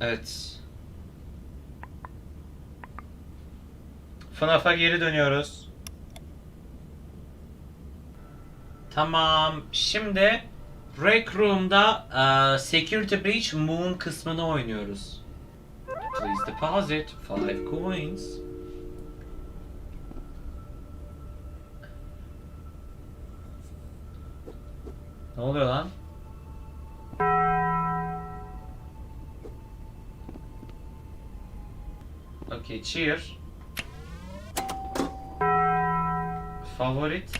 Evet. FNAF'a geri dönüyoruz. Tamam. Şimdi Rec Room'da eee, Security Breach Moon kısmını oynuyoruz. Please deposit 5 coins. Ne oluyor lan? Okay, cheer. Favorit.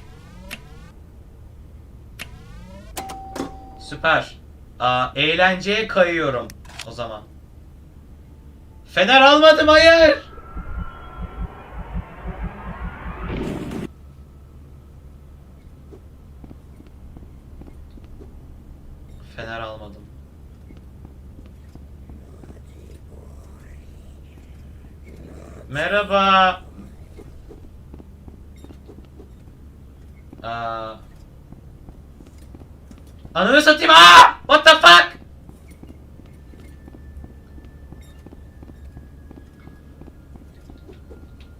Süper. Aa, eğlenceye kayıyorum o zaman. Fener almadım hayır. Fener almadım. Merhaba. Aa. Ananı satayım aa! What the fuck?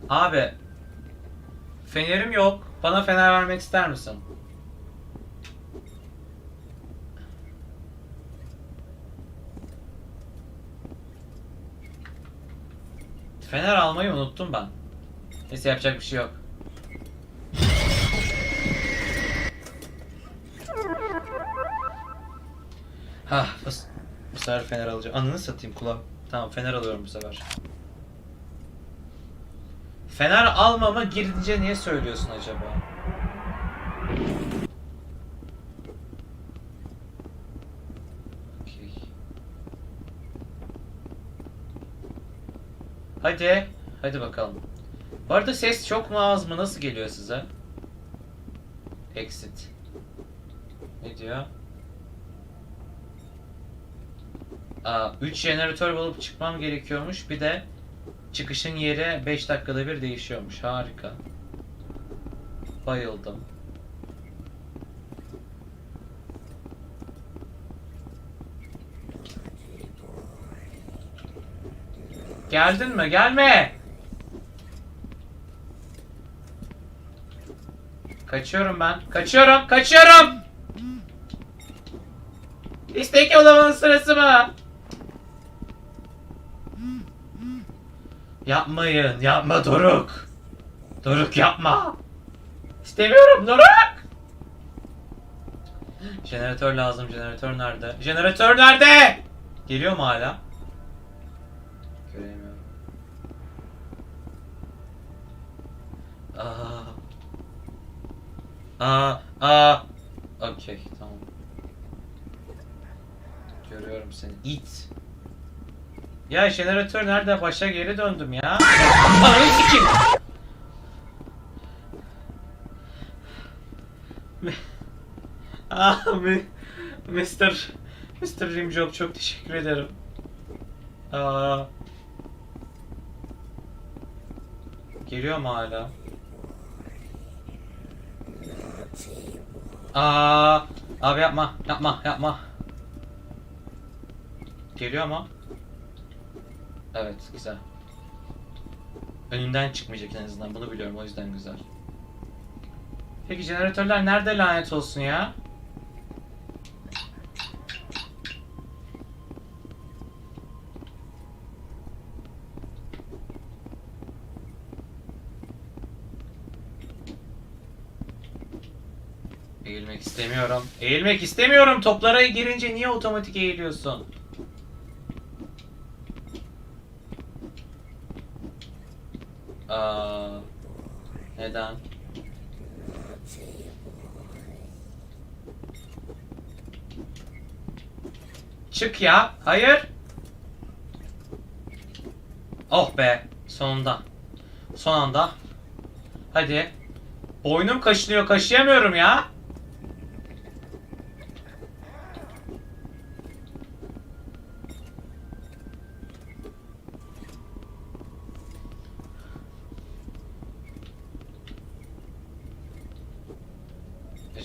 Abi. Fenerim yok. Bana fener vermek ister misin? Fener almayı unuttum ben. Neyse yapacak bir şey yok. Ha, bu, bu sefer fener alacağım. Ananı satayım kulağım. Tamam fener alıyorum bu sefer. Fener almama girince niye söylüyorsun acaba? Okey. Hadi. Hadi bakalım. Bu arada ses çok mu az mı? Nasıl geliyor size? Exit. Ne diyor? Aa, 3 jeneratör bulup çıkmam gerekiyormuş. Bir de çıkışın yeri 5 dakikada bir değişiyormuş. Harika. Bayıldım. Geldin mi? Gelme! Kaçıyorum ben. Kaçıyorum! Kaçıyorum! İstek yollamanın sırası mı? Yapmayın, yapma Doruk. Doruk yapma. İstemiyorum Doruk. Jeneratör lazım, jeneratör nerede? Jeneratör nerede? Geliyor mu hala? Göremiyorum. Aa. Aa, aa. Okey, tamam. Görüyorum seni. İt. Ya jeneratör nerede? Başa geri döndüm ya. Ananı sikeyim. Ah, Mr. Mr. Rimjob çok teşekkür ederim. Aa. Geliyor mu hala? Aa, abi yapma, yapma, yapma. Geliyor mu? Evet, güzel. Önünden çıkmayacak en azından. Bunu biliyorum, o yüzden güzel. Peki jeneratörler nerede lanet olsun ya? Eğilmek istemiyorum. Eğilmek istemiyorum. Toplara girince niye otomatik eğiliyorsun? Aa, neden? Çık ya. Hayır. Oh be. Sonunda. Son anda. Hadi. Boynum kaşınıyor. Kaşıyamıyorum ya.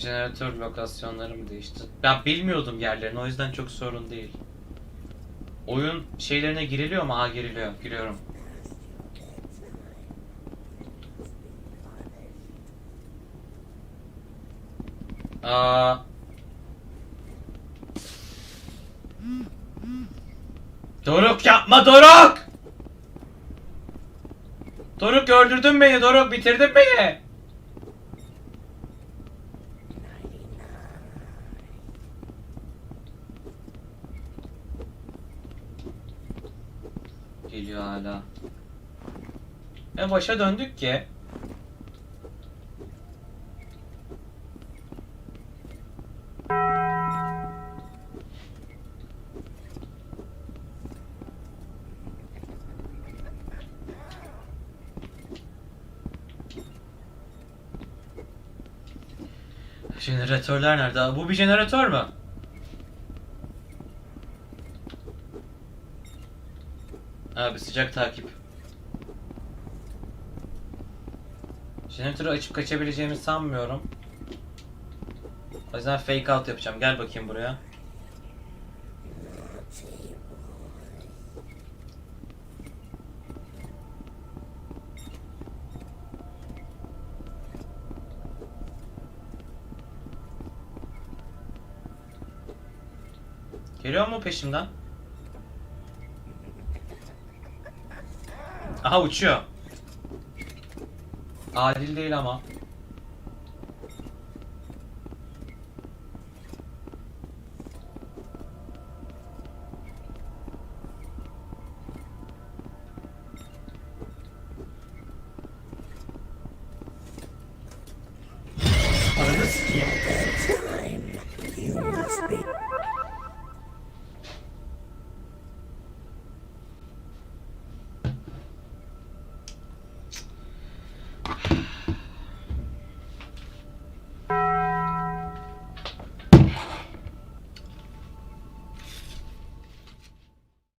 Jeneratör lokasyonları mı değişti? Ben bilmiyordum yerlerini o yüzden çok sorun değil. Oyun şeylerine giriliyor mu? Aa giriliyor. Giriyorum. Aa. Doruk yapma Doruk! Doruk öldürdün beni Doruk bitirdin beni. Geliyor hala. E başa döndük ki. Jeneratörler nerede? Bu bir jeneratör mü? Abi sıcak takip. Jeneratörü açıp kaçabileceğimi sanmıyorum. O yüzden fake out yapacağım. Gel bakayım buraya. Geliyor mu peşimden? Aha uçuyor. Adil değil ama.